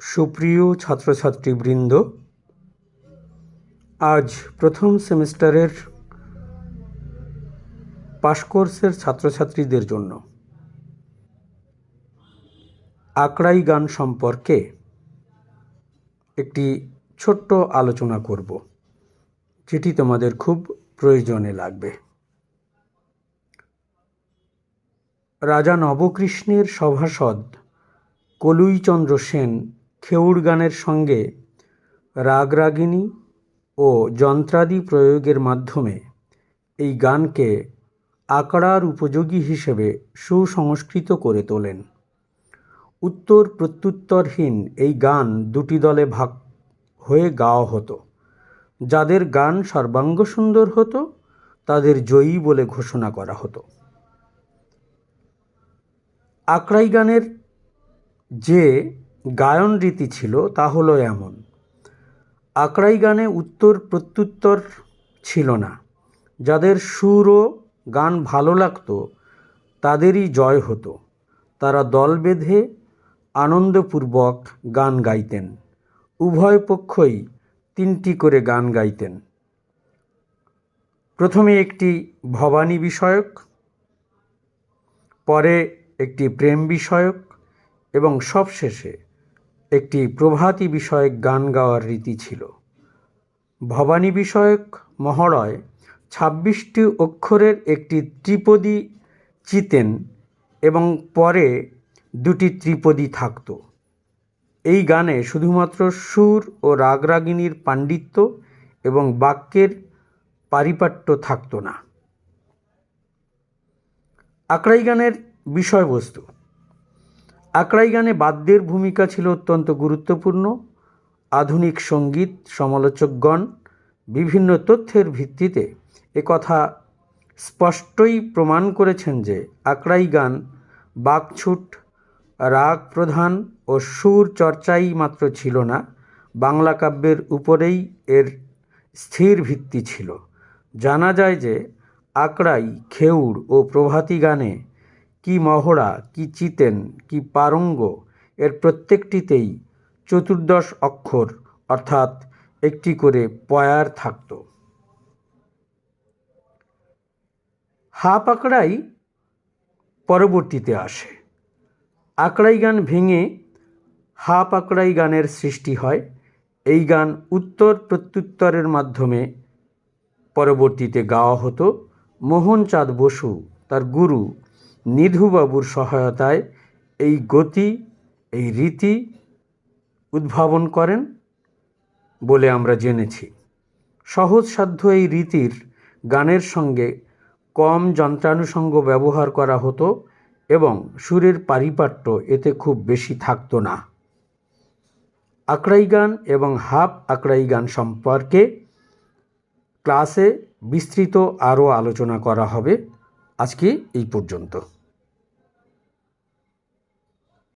সুপ্রিয় ছাত্রছাত্রীবৃন্দ, আজ প্রথম সেমিস্টারের পাশ কোর্সের ছাত্রছাত্রীদের জন্য আকড়াই গান সম্পর্কে একটি ছোট্ট আলোচনা করব, যেটি তোমাদের খুব প্রয়োজনে লাগবে। রাজা নবকৃষ্ণের সভাসদ কলুইচন্দ্র সেন খেউড় গানের সঙ্গে রাগরাগিনী ও যন্ত্রাদি প্রয়োগের মাধ্যমে এই গানকে আঁকড়ার উপযোগী হিসেবে সুসংস্কৃত করে তোলেন। উত্তর প্রত্যুত্তরহীন এই গান দুটি দলে ভাগ হয়ে গাওয়া হতো। যাদের গান সর্বাঙ্গ সুন্দর হতো, তাদের জয়ী বলে ঘোষণা করা হতো। আঁকড়াই গানের যে গায়ন রীতি ছিল, তা হলো এমন। আঁকড়াই গানে উত্তর প্রত্যুত্তর ছিল না। যাদের সুর ও গান ভালো লাগতো, তাদেরই জয় হতো। তারা দল বেঁধে আনন্দপূর্বক গান গাইতেন। উভয় পক্ষই তিনটি করে গান গাইতেন। প্রথমে একটি ভবানী বিষয়ক, পরে একটি প্রেম বিষয়ক এবং সবশেষে একটি প্রভাতী বিষয়ক গান গাওয়ার রীতি ছিল। ভবানী বিষয়ক মহড়য় ছাব্বিশটি অক্ষরের একটি ত্রিপদী চিতেন এবং পরে দুটি ত্রিপদী থাকত। এই গানে শুধুমাত্র সুর ও রাগরাগিনীর পাণ্ডিত্য এবং বাক্যের পারিপাট্য থাকত না। আঁকড়াই গানের বিষয়বস্তু আঁকড়াই গানে বাদ্যের ভূমিকা ছিল অত্যন্ত গুরুত্বপূর্ণ, আধুনিক সংগীত, সমালোচকগণ বিভিন্ন তথ্যের ভিত্তিতে। একথা স্পষ্টই প্রমাণ করেছেন যে আকড়াই গান বাকছুট, রাগ প্রধান ও সুর চর্চাই মাত্র ছিল না, বাংলা কাব্যের উপরেই এর স্থির ভিত্তি ছিল। জানা যায় যে আকড়াই, খেউড় ও প্রভাতী গানে কি মহড়া, কি চিতেন, কি পারঙ্গ, এর প্রত্যেকটিতেই চতুর্দশ অক্ষর, অর্থাৎ একটি করে পয়ার থাকত। হাপ আঁকড়াই পরবর্তীতে আসে। আঁকড়াই গান ভেঙে হাপ আঁকড়াই গানের সৃষ্টি হয়। এই গান উত্তর প্রত্যুত্তরের মাধ্যমে পরবর্তীতে গাওয়া হতো। মোহনচাঁদ বসু তার গুরু নিধুবাবুর সহায়তায় এই গতি, এই রীতি উদ্ভাবন করেন বলে আমরা জেনেছি। সহজসাধ্য এই রীতির গানের সঙ্গে কম যন্ত্রানুষঙ্গ ব্যবহার করা হতো এবং সুরের পারিপাট্য এতে খুব বেশি থাকতো না। আকড়াই গান এবং হাফ আঁকড়াই গান সম্পর্কে ক্লাসে বিস্তৃত আরও আলোচনা করা হবে। আজকে এই পর্যন্ত।